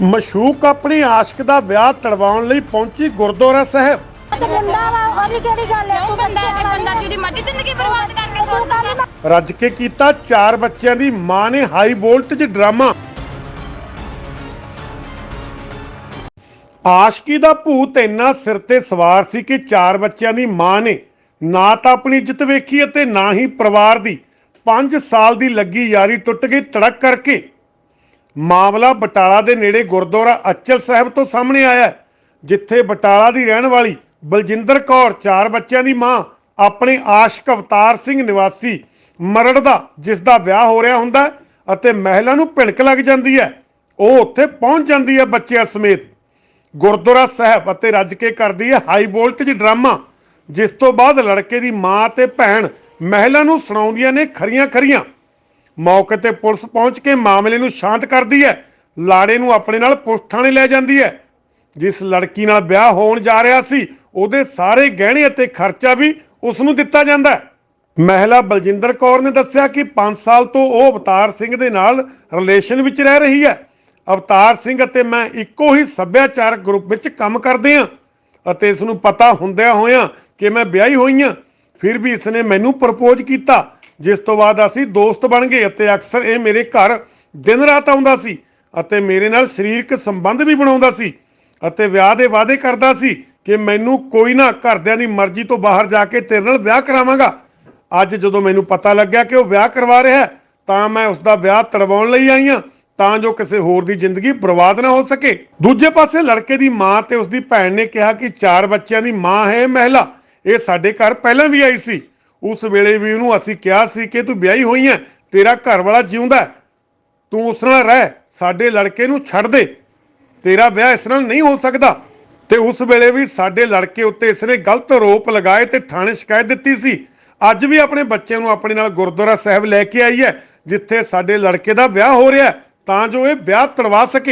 ਮਸ਼ੂਕ ਆਪਣੀ ਆਸ਼ਕ ਦਾ ਵਿਆਹ ਤੜਵਾਉਣ ਲਈ ਪਹੁੰਚੀ ਗੁਰਦੁਆਰਾ ਸਾਹਿਬ। ਤੇ ਮੁੰਡਾ ਵਾ ਉਹਦੀ ਕਿਹੜੀ ਗੱਲ ਹੈ? ਉਹ ਬੰਦਾ ਜੇ ਬੰਦਾ ਜਿਹਦੀ ਮੱਡੀ ਜ਼ਿੰਦਗੀ ਬਰਬਾਦ ਕਰਕੇ ਸੁੱਟ ਦੂਗਾ ਰੱਜ ਕੇ ਕੀਤਾ ਚਾਰ ਬੱਚਿਆਂ ਦੀ ਮਾਂ ਨੇ ਹਾਈ ਵੋਲਟੇਜ ਡਰਾਮਾ। ਆਸ਼ਕੀ ਦਾ ਭੂਤ ਇੰਨਾ ਸਿਰ ਤੇ ਸਵਾਰ ਸੀ ਕਿ ਚਾਰ ਬੱਚਿਆਂ ਦੀ ਮਾਂ ਨੇ ਨਾ ਤਾਂ ਆਪਣੀ ਇੱਜ਼ਤ ਵੇਖੀ ਅਤੇ ਨਾ ਹੀ ਪਰਿਵਾਰ ਦੀ। 5 ਸਾਲ ਦੀ ਲੱਗੀ ਯਾਰੀ ਟੁੱਟ ਗਈ ਤੜਕ ਕਰਕੇ। ਮਾਮਲਾ ਬਟਾਲਾ ਦੇ ਨੇੜੇ ਗੁਰਦੁਆਰਾ ਅਚਲ ਸਾਹਿਬ ਤੋਂ ਸਾਹਮਣੇ ਆਇਆ ਹੈ, ਜਿੱਥੇ ਬਟਾਲਾ ਦੀ ਰਹਿਣ ਵਾਲੀ ਬਲਜਿੰਦਰ ਕੌਰ ਚਾਰ ਬੱਚਿਆਂ ਦੀ ਮਾਂ ਆਪਣੇ ਆਸ਼ਕ ਅਵਤਾਰ ਸਿੰਘ ਨਿਵਾਸੀ ਮਰੜ ਦਾ ਜਿਸ ਦਾ ਵਿਆਹ ਹੋ ਰਿਹਾ ਹੁੰਦਾ ਅਤੇ ਮਹਿਲਾ ਨੂੰ ਭਿਣਕ ਲੱਗ ਜਾਂਦੀ ਹੈ। ਉਹ ਉੱਥੇ ਪਹੁੰਚ ਜਾਂਦੀ ਹੈ ਬੱਚਿਆਂ ਸਮੇਤ। ਗੁਰਦੁਆਰਾ ਸਾਹਿਬ ਅਤੇ ਰੱਜ ਕੇ ਕਰਦੀ ਹੈ ਹਾਈ ਵੋਲਟੇਜ ਡਰਾਮਾ ਜਿਸ ਤੋਂ ਬਾਅਦ ਲੜਕੇ ਦੀ ਮਾਂ ਤੇ ਭੈਣ ਮਹਿਲਾ ਨੂੰ ਸੁਣਾਉਂਦੀਆਂ ਨੇ ਖਰੀਆਂ ਖਰੀਆਂ ਮੌਕੇ ਤੇ ਪੁਲਿਸ ਪਹੁੰਚ ਕੇ ਮਾਮਲੇ ਨੂੰ ਸ਼ਾਂਤ ਕਰਦੀ ਹੈ। ਲਾੜੇ ਨੂੰ ਆਪਣੇ ਨਾਲ ਪੁਲਿਸ ਥਾਣੇ ਲੈ ਜਾਂਦੀ ਹੈ। ਜਿਸ ਲੜਕੀ ਨਾਲ ਵਿਆਹ ਹੋਣ ਜਾ ਰਿਹਾ ਸੀ, ਉਹਦੇ ਸਾਰੇ ਗਹਿਣੇ ਅਤੇ ਖਰਚਾ ਵੀ ਉਸ ਨੂੰ ਦਿੱਤਾ ਜਾਂਦਾ ਹੈ। ਮਹਿਲਾ ਬਲਜਿੰਦਰ ਕੌਰ ਨੇ ਦੱਸਿਆ ਕਿ 5 ਸਾਲ ਤੋਂ ਉਹ ਅਵਤਾਰ ਸਿੰਘ ਦੇ ਨਾਲ ਰਿਲੇਸ਼ਨ ਵਿੱਚ ਰਹਿ ਰਹੀ ਹੈ। ਅਵਤਾਰ ਸਿੰਘ ਅਤੇ ਮੈਂ ਇੱਕੋ ਹੀ ਸੱਭਿਆਚਾਰਕ ਗਰੁੱਪ ਵਿੱਚ ਕੰਮ ਕਰਦੇ ਹਾਂ ਅਤੇ ਇਸ ਨੂੰ ਪਤਾ ਹੁੰਦਿਆਂ ਹੋਇਆਂ ਕਿ ਮੈਂ ਵਿਆਹੀ ਹੋਈ ਹਾਂ। ਫਿਰ ਵੀ ਇਸ ਨੇ ਮੈਨੂੰ ਪ੍ਰਪੋਜ਼ ਕੀਤਾ। ਜਿਸ ਤੋਂ ਬਾਅਦ ਅਸੀਂ ਦੋਸਤ ਬਣ ਗਏ ਅਤੇ ਅਕਸਰ ਇਹ ਮੇਰੇ ਘਰ ਦਿਨ ਰਾਤ ਆਉਂਦਾ ਸੀ ਅਤੇ ਮੇਰੇ ਨਾਲ ਸਰੀਰਕ ਸੰਬੰਧ ਵੀ ਬਣਾਉਂਦਾ ਸੀ ਅਤੇ ਵਿਆਹ ਦੇ ਵਾਅਦੇ ਕਰਦਾ ਸੀ ਕਿ ਮੈਨੂੰ ਕੋਈ ਨਾ ਘਰਦਿਆਂ ਦੀ ਮਰਜ਼ੀ ਤੋਂ ਬਾਹਰ ਜਾ ਕੇ ਤੇਰੇ ਨਾਲ ਵਿਆਹ ਕਰਾਵਾਂਗਾ। ਅੱਜ ਜਦੋਂ ਮੈਨੂੰ ਪਤਾ ਲੱਗਿਆ ਕਿ ਉਹ ਵਿਆਹ ਕਰਵਾ ਰਿਹਾ ਹੈ, ਤਾਂ ਮੈਂ ਉਸ ਦਾ ਵਿਆਹ ਤੜਵਾਉਣ ਲਈ ਆਈ ਹਾਂ ਤਾਂ ਜੋ ਕਿਸੇ ਹੋਰ ਦੀ ਜ਼ਿੰਦਗੀ ਬਰਬਾਦ ਨਾ ਹੋ ਸਕੇ। ਦੂਜੇ ਪਾਸੇ ਲੜਕੇ ਦੀ ਮਾਂ ਤੇ ਉਸ ਦੀ ਭੈਣ ਨੇ ਕਿਹਾ ਕਿ ਚਾਰ ਬੱਚਿਆਂ ਦੀ ਮਾਂ ਹੈ ਮਹਿਲਾ। ਇਹ ਸਾਡੇ ਘਰ ਪਹਿਲਾਂ ਵੀ ਆਈ ਸੀ। ਉਸ ਵੇਲੇ ਵੀ ਉਹਨੂੰ ਅਸੀਂ ਕਿਹਾ ਸੀ ਕਿ ਤੂੰ ਵਿਆਹੀ ਹੋਈ ਹੈ ਤੇਰਾ ਘਰ ਵਾਲਾ ਜਿਉਂਦਾ ਤੂੰ ਉਸ ਨਾਲ ਰਹਿ, ਸਾਡੇ ਲੜਕੇ ਨੂੰ ਛੱਡ ਦੇ। ਤੇਰਾ ਵਿਆਹ ਇਸ ਨਾਲ ਨਹੀਂ ਹੋ ਸਕਦਾ। ਤੇ ਉਸ ਵੇਲੇ ਵੀ ਸਾਡੇ ਲੜਕੇ ਉੱਤੇ ਇਸਨੇ ਗਲਤ ਆਰੋਪ ਲਗਾਏ ਤੇ ਥਾਣੇ ਸ਼ਿਕਾਇਤ ਦਿੱਤੀ ਸੀ। ਅੱਜ ਵੀ ਆਪਣੇ ਬੱਚਿਆਂ ਨੂੰ ਆਪਣੇ ਨਾਲ ਗੁਰਦੁਆਰਾ ਸਾਹਿਬ ਲੈ ਕੇ ਆਈ ਹੈ ਜਿੱਥੇ ਸਾਡੇ ਲੜਕੇ ਦਾ ਵਿਆਹ ਹੋ ਰਿਹਾ ਤਾਂ ਜੋ ਇਹ ਵਿਆਹ ਤੜਵਾ ਸਕੇ।